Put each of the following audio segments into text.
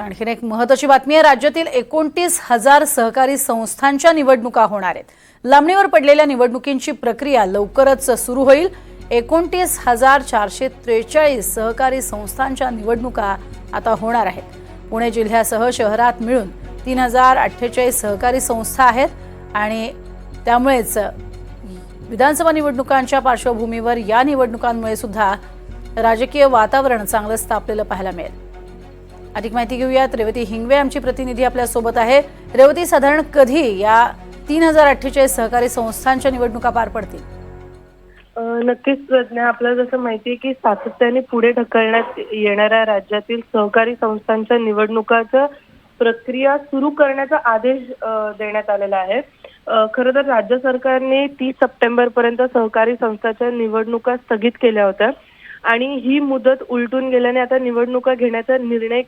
आणखीन एक महत्वाची बातमी आहे राज्यातील एकोणतीस हजार सहकारी संस्थांच्या निवडणुका होणार आहेत. लांबणीवर पडलेल्या निवडणुकींची प्रक्रिया लवकरच सुरू होईल. एकोणतीस हजार चारशे त्रेचाळीस सहकारी संस्थांच्या निवडणुका आता होणार आहेत. पुणे जिल्ह्यासह शहरात मिळून तीन हजार अठ्ठेचाळीस सहकारी संस्था आहेत आणि त्यामुळेच विधानसभा निवडणुकांच्या पार्श्वभूमीवर या निवडणुकांमुळे सुद्धा राजकीय वातावरण चांगलंच तापलेलं पाहायला मिळेल. अधिक माहिती घेऊयात. रेवती हिंगवे आमची प्रतिनिधी आपल्यासोबत आहे. रेवती साधारण कधी या तीन हजार अठ्ठेचाळीस सहकारी संस्थांच्या निवडणुका पार पडतील? नक्कीच प्रज्ञा. आपल्याला जसं माहिती आहे की सातत्याने पुढे ढकलण्यात येणाऱ्या राज्यातील सहकारी संस्थांच्या निवडणुकाचं प्रक्रिया सुरू करण्याचा आदेश देण्यात आलेला आहे. खरं तर राज्य सरकारने तीस सप्टेंबर पर्यंत सहकारी संस्थांच्या निवडणुका स्थगित केल्या होत्या. आणि ही मुदत उलटून गेल्याने आता निवडणुका घेण्याचा निर्णय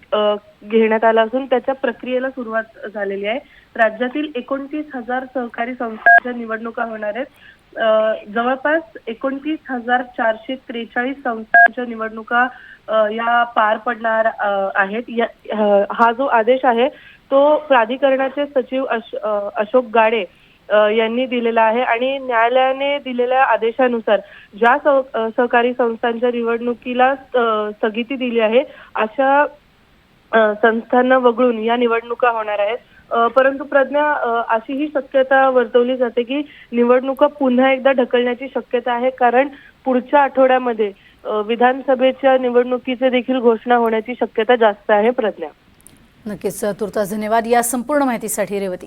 घेण्यात आला असून त्याच्या प्रक्रियेला सुरुवात झालेली आहे. राज्यातील एकोणतीस हजार सहकारी संस्थांच्या निवडणुका होणार आहेत. जवळपास एकोणतीस हजार चारशे त्रेचाळीस संस्थांच्या निवडणुका या पार पडणार आहेत. या- हा जो आदेश आहे तो प्राधिकरणाचे सचिव अश- अशोक गाडे यांनी दिलेला आहे आणि न्यायालयाने दिलेल्या आदेशानुसार ज्या सहकारी संस्थांच्या निवडणुकीला स्थगिती दिली आहे अशा संस्थांना वगळून या निवडणुका होणार आहेत. परंतु प्रज्ञा अशी ही शक्यता वर्तवली जाते की निवडणुका पुन्हा एकदा ढकलण्याची शक्यता आहे कारण पुढच्या आठवड्यामध्ये विधानसभेच्या निवडणुकीचे देखील घोषणा होण्याची शक्यता जास्त आहे प्रज्ञा. नक्कीच तुर्तास धन्यवाद या संपूर्ण माहितीसाठी रेवती.